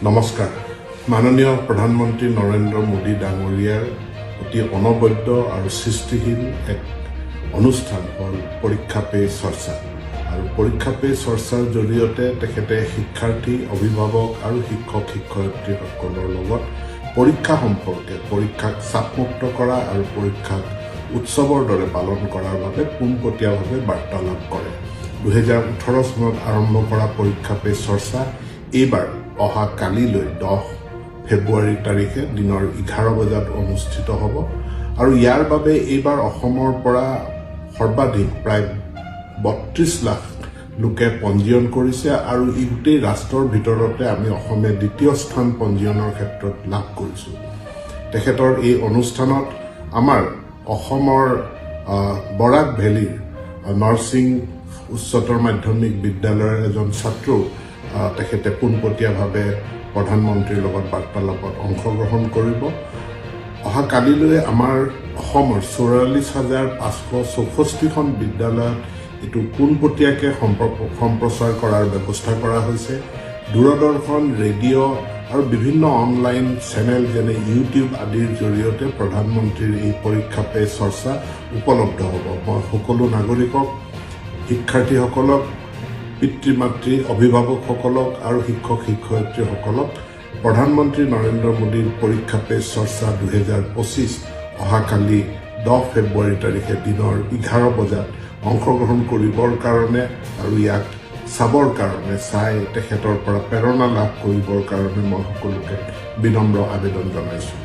নমস্কাৰ। মাননীয় প্ৰধানমন্ত্ৰী নৰেন্দ্ৰ মোদী ডাঙৰীয়াৰ অতি অনবদ্য আৰু সৃষ্টিশীল এক অনুষ্ঠান হ'ল পৰীক্ষা পে চৰ্চা। আৰু পৰীক্ষা পে চৰ্চাৰ জৰিয়তে তেখেতে শিক্ষাৰ্থী, অভিভাৱক আৰু শিক্ষক, শিক্ষয়িত্ৰীসকলৰ লগত পৰীক্ষা সম্পৰ্কে পৰীক্ষাক চাপমুক্ত কৰা আৰু পৰীক্ষাক উৎসৱৰ দৰে পালন কৰাৰ বাবে পোনপটীয়াভাৱে বাৰ্তালাপ কৰে। দুহেজাৰ ওঠৰ চনত আৰম্ভ কৰা পৰীক্ষা পে চৰ্চা এইবাৰ অহা কালিলৈ দহ ফেব্ৰুৱাৰী তাৰিখে দিনৰ এঘাৰ বজাত অনুষ্ঠিত হ'ব। আৰু ইয়াৰ বাবে এইবাৰ অসমৰ পৰা সৰ্বাধিক প্ৰায় বত্ৰিছ লাখ লোকে পঞ্জীয়ন কৰিছে আৰু ই গোটেই ৰাষ্ট্ৰৰ ভিতৰতে আমি অসমে দ্বিতীয় স্থান পঞ্জীয়নৰ ক্ষেত্ৰত লাভ কৰিছোঁ। তেখেতৰ এই অনুষ্ঠানত আমাৰ অসমৰ বৰাক ভেলীৰ নৰসিং উচ্চতৰ মাধ্যমিক বিদ্যালয়ৰ এজন ছাত্ৰও তেখেতে পোনপটীয়াভাৱে প্ৰধানমন্ত্ৰীৰ লগত বাৰ্তালাপত অংশগ্ৰহণ কৰিব। অহা কালিলৈ আমাৰ অসমৰ চৌৰাল্লিছ হাজাৰ পাঁচশ চৌষষ্ঠিখন বিদ্যালয়ত এইটো পোনপটীয়াকৈ সম্প্ৰ- সম্প্ৰচাৰ কৰাৰ ব্যৱস্থা কৰা হৈছে। দূৰদৰ্শন ৰেডিঅ' আৰু বিভিন্ন অনলাইন চেনেল যেনে ইউটিউব আদিৰ জৰিয়তে প্ৰধানমন্ত্ৰীৰ এই পৰীক্ষা পে চৰ্চা উপলব্ধ হ'ব। মই সকলো নাগৰিকক শিক্ষাৰ্থীসকলক পিতৃ মাতৃ অভিভাৱকসকলক আৰু শিক্ষক শিক্ষয়িত্ৰীসকলক প্ৰধানমন্ত্ৰী নৰেন্দ্ৰ মোদীৰ পৰীক্ষা পে চৰ্চা দুহেজাৰ পঁচিছ অহাকালি দহ ফেব্ৰুৱাৰী তাৰিখে দিনৰ এঘাৰ বজাত অংশগ্ৰহণ কৰিবৰ কাৰণে আৰু ইয়াক চাবৰ কাৰণে চাই তেখেতৰ পৰা প্ৰেৰণা লাভ কৰিবৰ কাৰণে মই সকলোকে বিনম্ৰ আবেদন জনাইছোঁ।